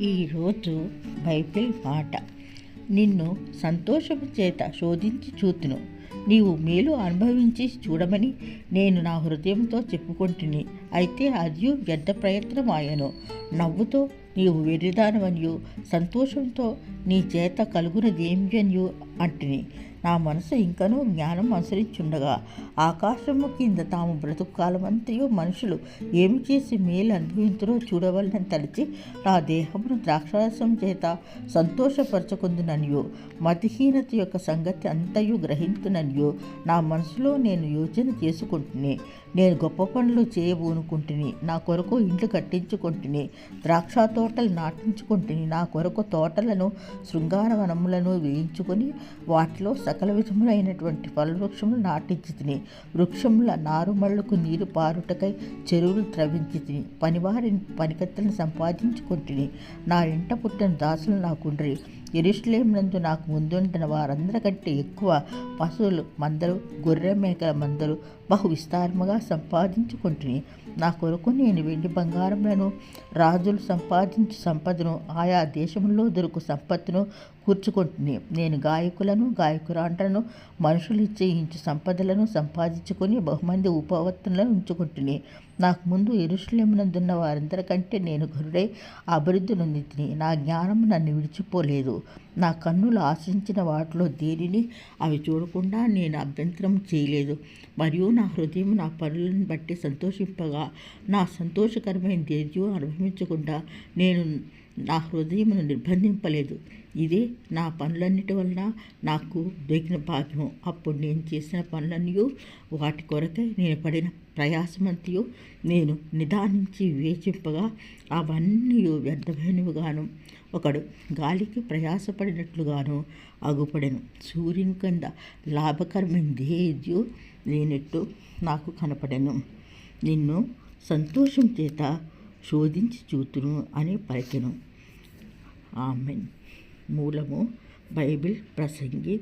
ఈరోజు బైబిల్ మాట నిన్ను సంతోషము చేత శోధించి చూతును. నీవు మేలు అనుభవించి చూడమని నేను నా హృదయంతో చెప్పుకుంటుని. అయితే అది వ్యర్థ ప్రయత్నం ఆయను నవ్వుతో నీవు వెర్రిదానవన్యు సంతోషంతో నీ చేత కలుగునదేమియనియు అంటిని. నా మనసు ఇంకనూ జ్ఞానం అనుసరించుండగా ఆకాశము కింద తాము బ్రతుకాలమంతయు మనుషులు ఏమి చేసి మేలు అనుభవించరో చూడవలనని తలిచి నా దేహమును ద్రాక్షరసం చేత సంతోషపరచుకుందుననియో. మతిహీనత యొక్క సంగతి అంతయు గ్రహించుననియో నా మనసులో నేను యోచన చేసుకుంటుని నేను గొప్ప పనులు చేయబోనుకుంటుని నా కొరకు ఇండ్లు కట్టించుకుంటుని ద్రాక్ష తోటలు నాటించుకుంటుని నా కొరకు తోటలను శృంగార వనములను వేయించుకొని వాటిలో సకల విధములైనటువంటి ఫలవృక్షములు నాటించి తిని వృక్షముల నారుమళ్ళకు నీరు పారుటకై చెరువులు త్రవించి తిని పనివారిని పనికత్తలను సంపాదించుకుంటుని నా ఇంట పుట్టిన దాసులు నాకుండ్రి. ఎరుషులేమునందు నాకు ముందుండిన వారందరికంటే ఎక్కువ పశువులు మందలు గొర్రె మేకల మందలు బహు విస్తారముగా సంపాదించుకుంటుని నా కొరకు నేను వెండి బంగారములను రాజులు సంపాదించు సంపదను ఆయా దేశంలో దొరుకు సంపత్తును కూర్చుకుంటుంది నేను గాయకులను గాయకురాంటలను మనుషులు ఇచ్చేయించు సంపదలను సంపాదించుకొని బహుమంది ఉపవత్తులను ఉంచుకుంటుని. నాకు ముందు ఎరుషులేమునందున్న వారందరికంటే నేను గురుడై అభివృద్ధి నొందితిని. నా జ్ఞానం నన్ను విడిచిపోలేదు. నా కన్నులు ఆశించిన వాటిలో దేనిని అవి చూడకుండా నేను అభ్యంతరం చేయలేదు. మరియు నా హృదయం నా పనులను బట్టి సంతోషింపగా నా సంతోషకరమైన దేద్యో అనుభవించకుండా నేను నా హృదయమును నిర్బంధింపలేదు ఇదే నా పనులన్నిటి వలన నాకు దొరికిన భాగ్యము అప్పుడు నేను చేసిన పనులన్నీ వాటి కొరకై నేను పడిన ప్రయాసమంతయు నేను నిదానించి వేచింపగా అవన్నీ వ్యర్థమైనవిగాను. ఒకడు గాలికి ప్రయాసపడినట్లుగాను అగుపడెను. సూర్యుని కింద లాభకరమైందేద్యో లేనట్టు నాకు కనపడెను. నిన్ను సంతోషం చేత శోధించి చూతును అని పలికెను. ఆమెన్. మూలము బైబిల్ ప్రసంగి